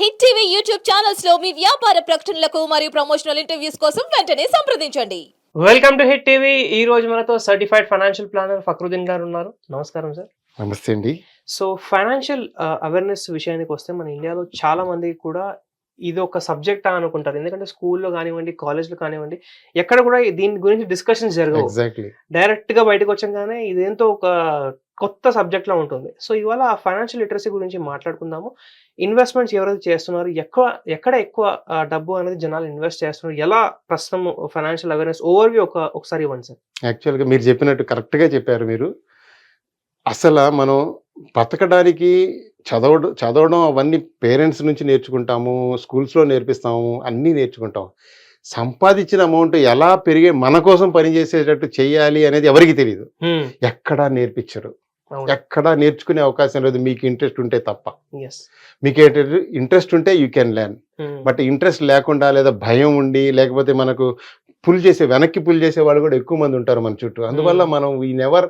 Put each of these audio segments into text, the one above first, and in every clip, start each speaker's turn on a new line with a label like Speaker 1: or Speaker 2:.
Speaker 1: Hit TV YouTube ఛానల్స్లో మీ వ్యాపార ప్రకటనలకు మరియు ప్రమోషనల్ ఇంటర్వ్యూస్ కోసం వెంటనే సంప్రదించండి.
Speaker 2: Welcome to Hit TV. ఈ రోజు మనతో సర్టిఫైడ్ ఫైనాన్షియల్ ప్లానర్ ఫక్రుద్దీన్ గారు ఉన్నారు. నమస్కారం సార్.
Speaker 3: నమస్తే అండి.
Speaker 2: సో ఫైనాన్షియల్ అవేర్నెస్ విషయానికి వస్తే మన ఇండియాలో చాలా మంది కూడా ఇది ఒక సబ్జెక్ట్ అనుకుంటారు. ఎందుకంటే స్కూల్లో కానివ్వండి కాలేజ్లో కానివ్వండి ఎక్కడ కూడా దీని గురించి డిస్కషన్స్ జరగవు.
Speaker 3: ఎగ్జాక్ట్లీ.
Speaker 2: డైరెక్ట్గా బయటకు వచ్చంగానే ఇదేంతో ఒక కొత్త సబ్జెక్ట్ లా ఉంటుంది. సో ఇవాళ ఫైనాన్షియల్ లిటరసీ గురించి మాట్లాడుకుందాము. ఇన్వెస్ట్మెంట్స్ ఎవరైతే చేస్తున్నారు ఎక్కడ ఎక్కడ ఎక్కువ డబ్బు అనేది జనాలు ఇన్వెస్ట్ చేస్తున్నారు ఎలా ప్రస్తుతం ఫైనాన్షియల్ అవేర్నెస్ ఓవర్వ్యూ ఒక ఒకసారి ఇవ్వండి సార్.
Speaker 3: యాక్చువల్గా మీరు చెప్పినట్టు కరెక్ట్గా చెప్పారు మీరు. అసలు మనం బతకడానికి చదవడం చదవడం అవన్నీ పేరెంట్స్ నుంచి నేర్చుకుంటాము స్కూల్స్లో నేర్పిస్తాము అన్నీ నేర్చుకుంటాం. సంపాదించిన అమౌంట్ ఎలా పెరిగే మన కోసం పనిచేసేటట్టు చేయాలి అనేది ఎవరికి తెలియదు ఎక్కడా నేర్పించరు. ఎక్కడా నేర్చుకునే అవకాశం లేదు. మీకు ఇంట్రెస్ట్ ఉంటే తప్ప. మీకు ఏంటంటే ఇంట్రెస్ట్ ఉంటే you can learn. But interest లేకుండా లేదా భయం ఉండి లేకపోతే మనకు పుల్ చేసే వెనక్కి పుల్ చేసే వాళ్ళు కూడా ఎక్కువ మంది ఉంటారు మన చుట్టూ. అందువల్ల. మనం we never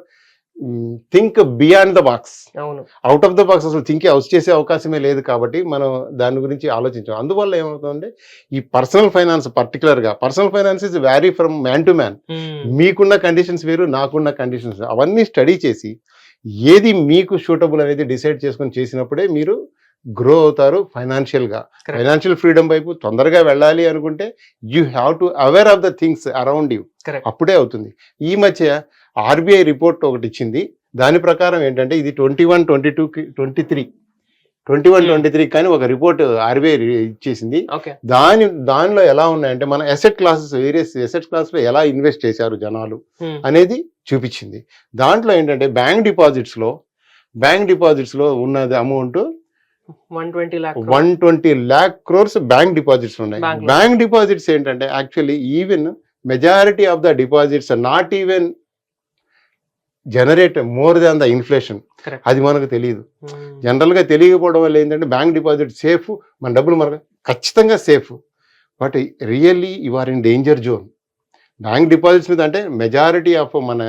Speaker 3: think beyond the box
Speaker 2: అవును.
Speaker 3: అవుట్ ఆఫ్ ద బాక్స్ అసలు థింక్ హౌస్ చేసే అవకాశమే లేదు కాబట్టి మనం దాని గురించి ఆలోచించాం. అందువల్ల ఏమవుతుందంటే ఈ పర్సనల్ ఫైనాన్స్ పర్టికులర్గా personal finance is vary from man to man మీకున్న కండిషన్స్ వేరు నాకున్న కండిషన్స్ అవన్నీ స్టడీ చేసి ఏది మీకు సూటబుల్ అనేది డిసైడ్ చేసుకొని చేసినప్పుడే మీరు గ్రో అవుతారు ఫైనాన్షియల్గా
Speaker 2: Correct.
Speaker 3: ఫైనాన్షియల్ ఫ్రీడమ్ వైపు తొందరగా వెళ్ళాలి అనుకుంటే you have to aware of the things around you. అప్పుడే అవుతుంది. ఈ మధ్య ఆర్బీఐ రిపోర్ట్ ఒకటి ఇచ్చింది. దాని ప్రకారం ఏంటంటే ఇది twenty one twenty two twenty three. Twenty one
Speaker 2: Hmm.
Speaker 3: Twenty three కానీ ఒక రిపోర్ట్ ఆర్బీఐ ఇచ్చేసింది. దాని దానిలో ఎలా ఉన్నాయంటే మన ఎసెట్ క్లాసెస్ వేరియస్ ఎసెట్ క్లాస్లో ఎలా ఇన్వెస్ట్ చేశారు జనాలు అనేది చూపించింది. దాంట్లో ఏంటంటే బ్యాంక్ డిపాజిట్స్లో బ్యాంక్ డిపాజిట్స్లో ఉన్నది amount
Speaker 2: one twenty lakh
Speaker 3: one twenty lakh crores bank deposits ఉన్నాయి.
Speaker 2: లో.
Speaker 3: బ్యాంక్ డిపాజిట్స్ ఏంటంటే actually even majority of the deposits not even generate more than the inflation. అది మనకు తెలియదు. జనరల్గా తెలియకపోవడం వల్ల ఏంటంటే బ్యాంక్ డిపాజిట్ సేఫ్ మన డబ్బులు మనకు ఖచ్చితంగా safe but really you are in danger zone bank deposits మీద అంటే మెజారిటీ ఆఫ్ మన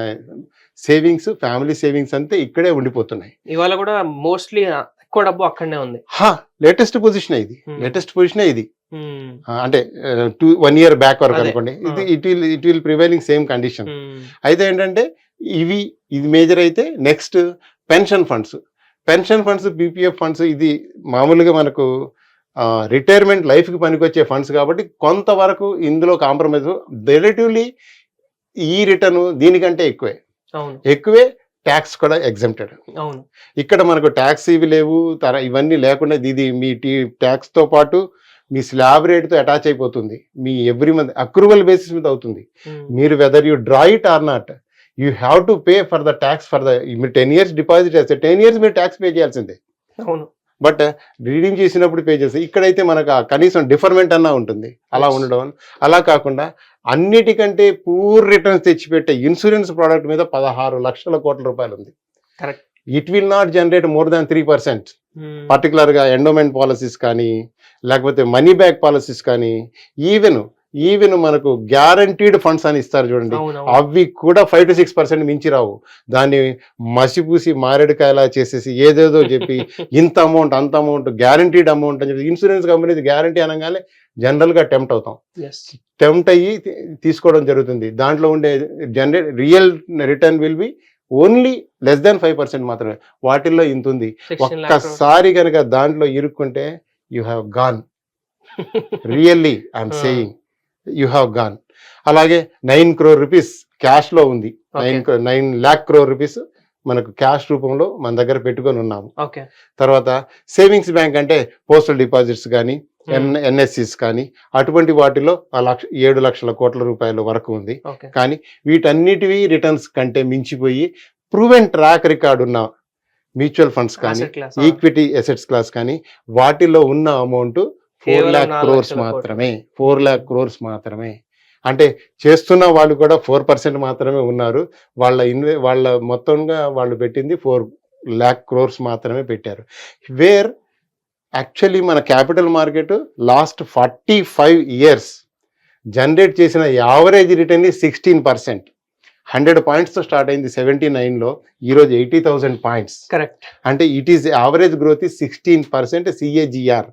Speaker 3: సేవింగ్స్ ఫ్యామిలీ సేవింగ్స్ అంతే ఇక్కడే ఉండిపోతున్నాయి.
Speaker 2: ఇవాళ కూడా మోస్ట్లీ ఎక్కువ డబ్బు అక్కడనే ఉంది.
Speaker 3: హా లేటెస్ట్ పొజిషన్ ఇది?
Speaker 2: Hmm.
Speaker 3: లేటెస్ట్ పొజిషన్ ఇది?
Speaker 2: Hmm.
Speaker 3: అంటే టూ వన్ ఇయర్ బ్యాక్ వరకు. అనుకోండి. ఇది
Speaker 2: ఆ.
Speaker 3: It will it will prevailing same condition
Speaker 2: Hmm.
Speaker 3: అయితే ఏంటంటే ఇవి ఇది మేజర్ అయితే next pension funds pension funds PPF funds ఇది మామూలుగా మనకు రిటైర్మెంట్ లైఫ్కి పనికొచ్చే ఫండ్స్ కాబట్టి కొంతవరకు ఇందులో కాంప్రమైజ్ రిలేటివ్లీ ఈ రిటర్న్ దీనికంటే ఎక్కువే. ఎక్కువే ట్యాక్స్ కూడా ఎగ్జామ్టెడ్
Speaker 2: అవును.
Speaker 3: ఇక్కడ మనకు ట్యాక్స్ ఇవి లేవు తర ఇవన్నీ లేకుండా ఇది మీ టీ ట్యాక్స్తో పాటు మీ స్లాబ్ రేట్తో అటాచ్ అయిపోతుంది. మీ ఎవ్రీ మంత్ అక్రూవల్ బేసిస్ మీద అవుతుంది.
Speaker 2: Hmm.
Speaker 3: మీరు whether you draw it or not you have to pay for the tax for the మీరు టెన్ ఇయర్స్ డిపాజిట్ చేస్తే టెన్ ఇయర్స్ మీరు ట్యాక్స్ పే చేయాల్సిందే.
Speaker 2: అవును.
Speaker 3: బట్ రీడింగ్ చేసినప్పుడు పే చేస్తే ఇక్కడైతే మనకు కనీసం డిఫర్మెంట్ అన్నా ఉంటుంది. అలా. ఉండడం. అలా కాకుండా అన్నిటికంటే పూర్ రిటర్న్స్ తెచ్చిపెట్టే ఇన్సూరెన్స్ ప్రోడక్ట్ మీద పదహారు లక్షల కోట్ల రూపాయలు ఉంది
Speaker 2: Correct.
Speaker 3: It will not generate more than three percent. పర్టికులర్గా ఎండోమెంట్ పాలసీస్ కానీ లేకపోతే మనీ బ్యాక్ పాలసీస్ కానీ ఈవెన్ ఈవెన్ మనకు గ్యారంటీడ్ ఫండ్స్ అని ఇస్తారు చూడండి. అవి కూడా ఫైవ్ టు సిక్స్ పర్సెంట్ మించి రావు దాన్ని మసిపూసి మారేడుకాయలా చేసేసి ఏదేదో చెప్పి ఇంత అమౌంట్ అంత అమౌంట్ గ్యారంటీడ్ అమౌంట్ అని చెప్పి ఇన్సూరెన్స్ కంపెనీస్ గ్యారంటీ అనగానే జనరల్గా టెంప్ట్ అవుతాం. టెంప్ట్ అయ్యి తీసుకోవడం జరుగుతుంది దాంట్లో ఉండే generate real return will be only less than five percent మాత్రమే వాటిల్లో ఇంత ఉంది
Speaker 2: 16 lakh crore.
Speaker 3: ఒక్కసారి కనుక దాంట్లో ఇరుక్కుంటే you have gone really I'm. Saying you have gone అలాగే నైన్ క్రోర్ రూపీస్ క్యాష్లో ఉంది nine. Nine lakh crore rupees మనకు క్యాష్ రూపంలో మన దగ్గర పెట్టుకొని ఉన్నాము. తర్వాత సేవింగ్స్ బ్యాంక్ అంటే పోస్టల్ డిపాజిట్స్ కానీ ఎన్
Speaker 2: Hmm.
Speaker 3: ఎన్ఎస్సిస్ కానీ అటువంటి వాటిలో ఆ లక్ష ఏడు లక్షల కోట్ల రూపాయల వరకు ఉంది. కానీ వీటన్నిటివి రిటర్న్స్ కంటే మించిపోయి ప్రూవెన్ ట్రాక్ రికార్డ్ ఉన్న మ్యూచువల్ ఫండ్స్ కానీ. ఈక్విటీ ఎసెట్స్ క్లాస్ కానీ వాటిలో ఉన్న అమౌంట్ ఫోర్ ల్యాక్ క్రోర్స్ మాత్రమే ఫోర్ ల్యాక్ క్రోర్స్ మాత్రమే అంటే చేస్తున్న వాళ్ళు కూడా ఫోర్ పర్సెంట్ మాత్రమే ఉన్నారు. వాళ్ళ ఇన్వే వాళ్ళ మొత్తంగా వాళ్ళు పెట్టింది ఫోర్ ల్యాక్ క్రోర్స్ మాత్రమే పెట్టారు. వేర్ యాక్చువల్లీ మన capital market last forty five years generate చేసిన average return sixteen percent. Hundred పాయింట్స్తో start అయింది సెవెంటీ నైన్లో ఈరోజు ఎయిటీ థౌసండ్ పాయింట్స్.
Speaker 2: కరెక్ట్.
Speaker 3: అంటే it is average growth sixteen percent CAGR.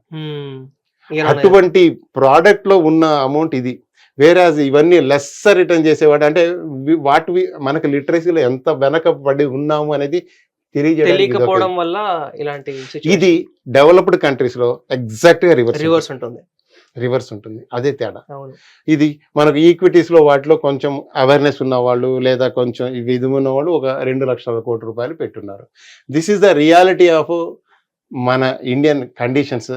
Speaker 3: అటువంటి product లో ఉన్న అమౌంట్ ఇది. వేరే ఇవన్నీ లెస్ రిటర్న్ చేసేవాడు అంటే వాటి వి- మనకు లిటరసీలో ఎంత వెనకబడి ఉన్నాము అనేది
Speaker 2: తెలియకపోవడం వల్ల ఇలాంటి
Speaker 3: ఇది డెవలప్డ్ కంట్రీస్లో ఎగ్జాక్ట్గా రివర్స్
Speaker 2: రివర్స్ ఉంటుంది.
Speaker 3: రివర్స్ ఉంటుంది. అదే తేడా. ఇది మనకు ఈక్విటీస్లో వాటిలో కొంచెం అవేర్నెస్ ఉన్న వాళ్ళు లేదా కొంచెం ఇది ఉన్న వాళ్ళు ఒక రెండు లక్షల కోటి రూపాయలు పెట్టున్నారు. This is the reality of మన Indian conditions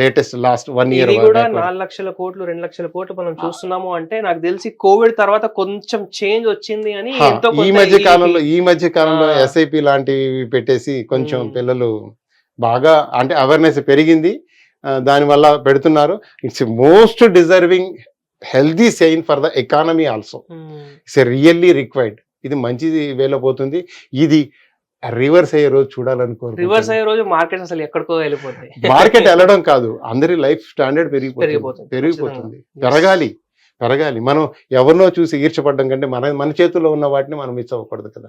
Speaker 3: latest last one year
Speaker 2: కూడా నాలుగు లక్షల కోట్లు రెండు లక్షల కోట్లు మనం చూస్తున్నాము అంటే నాకు తెలిసి కోవిడ్ తర్వాత కొంచెం చేంజ్ వచ్చింది అని
Speaker 3: ఈ మధ్య కాలంలో ఈ మధ్య కాలంలో. ఎస్ఐపి లాంటివి పెట్టేసి కొంచెం. పిల్లలు బాగా అంటే అవేర్నెస్ పెరిగింది దానివల్ల పెడుతున్నారు it's most deserving healthy sign for the economy also. It's really required ఇది మంచిది వేలో పోతుంది ఇది రివర్స్ అయ్యే రోజు చూడాలనుకో
Speaker 2: రివర్స్ అయ్యే రోజు మార్కెట్ అసలు ఎక్కడికో వెళ్ళిపోతాయి.
Speaker 3: మార్కెట్ వెళ్ళడం కాదు. అందరి లైఫ్ స్టాండర్డ్ పెరిగిపోతుంది.
Speaker 2: పెరిగిపోతుంది.
Speaker 3: పెరగాలి. పెరగాలి. మనం ఎవరినో చూసి ఈర్చపడ్డం కంటే మన మన చేతుల్లో ఉన్న వాటిని మనం మిస్ అవ్వకూడదు కదా.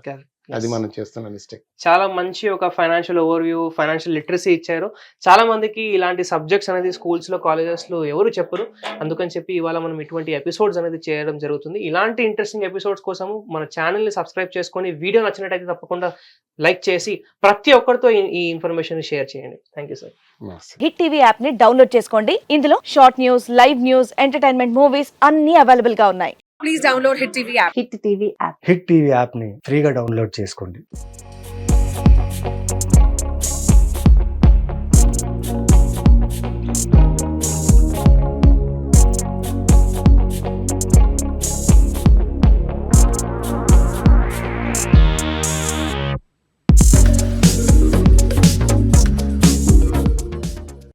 Speaker 3: అది మనం చేస్తున్న మిస్టేక్
Speaker 2: చాలా మంచి ఒక financial overview financial literacy ఇచ్చారు. చాలా మందికి ఇలాంటి సబ్జెక్ట్స్ అనేది స్కూల్స్లో కాలేజెస్లో ఎవరు చెప్పరు. అందుకని చెప్పి ఇవాళ మనం ఇటువంటి ఎపిసోడ్స్ అనేది చేయడం జరుగుతుంది. ఇలాంటి ఇంట్రెస్టింగ్ ఎపిసోడ్స్ కోసం మన ఛానల్ని సబ్స్క్రైబ్ చేసుకొని వీడియో నచ్చినట్టయితే తప్పకుండా లైక్ చేసి ప్రతి ఒక్కరితో ఈ- ఇన్ఫర్మేషన్ షేర్ చేయండి. Thank you sir
Speaker 4: Hit TV యాప్ని డౌన్లోడ్ చేసుకోండి. ఇందులో short news live news entertainment movies అన్ని అవైలబుల్గా ఉన్నాయి.
Speaker 5: Please download Hit TV app.
Speaker 4: Hit TV app
Speaker 6: Hit TV యాప్ని ఫ్రీగా డౌన్లోడ్ చేసుకోండి.